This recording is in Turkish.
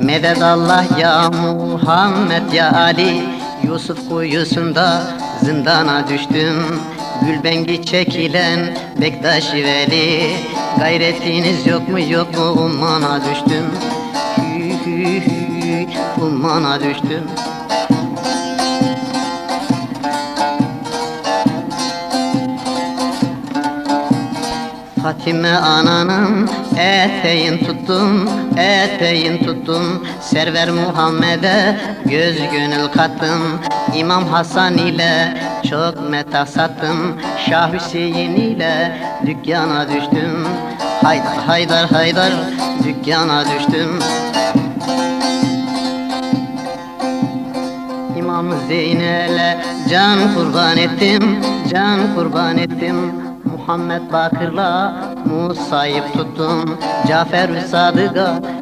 Medet Allah ya Muhammed ya Ali. Yusuf kuyusunda zindana düştüm. Gülbengi çekilen Bektaş Veli. Gayretiniz yok mu yok mu? Ummana düştüm. Hü hü hü ummana düştüm Fatime ananın eteğin tuttum, eteğin tuttum. Server Muhammed'e göz gönül kattım. İmam Hasan ile çok meta sattım Şah Hüseyin ile dükkana düştüm. Haydar haydar haydar dükkana düştüm. İmam Zeynel'e can kurban ettim, can kurban ettim Muhammed Bakır'la Musa'yı tuttum. Cafer Sadık'a